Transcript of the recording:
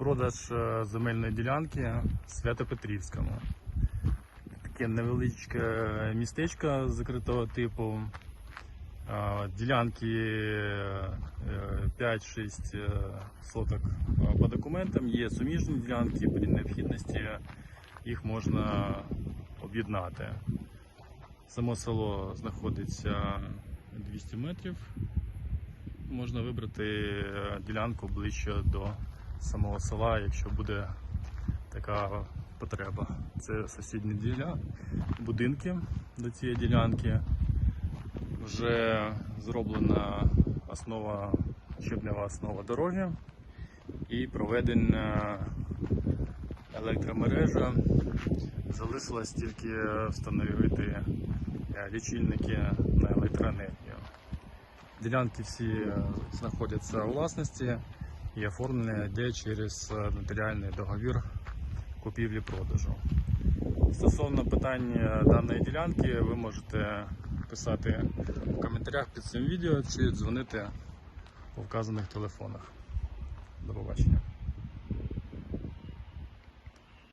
Продаж е, земельної ділянки Свято-Петрівському. Таке невеличке містечко закритого типу. Е, Ділянки е, 5-6 е, соток е, по документам. Є суміжні ділянки, при необхідності їх можна об'єднати. Само село знаходиться 200 метрів. Можна вибрати е, ділянку ближче до самого села, якщо буде така потреба. Це сусідні діля... будинки до цієї ділянки. Вже зроблена основа, щебнева основа дороги і проведена електромережа. Залишилось тільки встановити е, лічильники на електроенергію. Ділянки всі е, знаходяться у власності і оформлення йде через е, нотаріальний договір купівлі-продажу. Стосовно питання даної ділянки, ви можете писати в коментарях під цим відео чи дзвонити по вказаних телефонах. До побачення.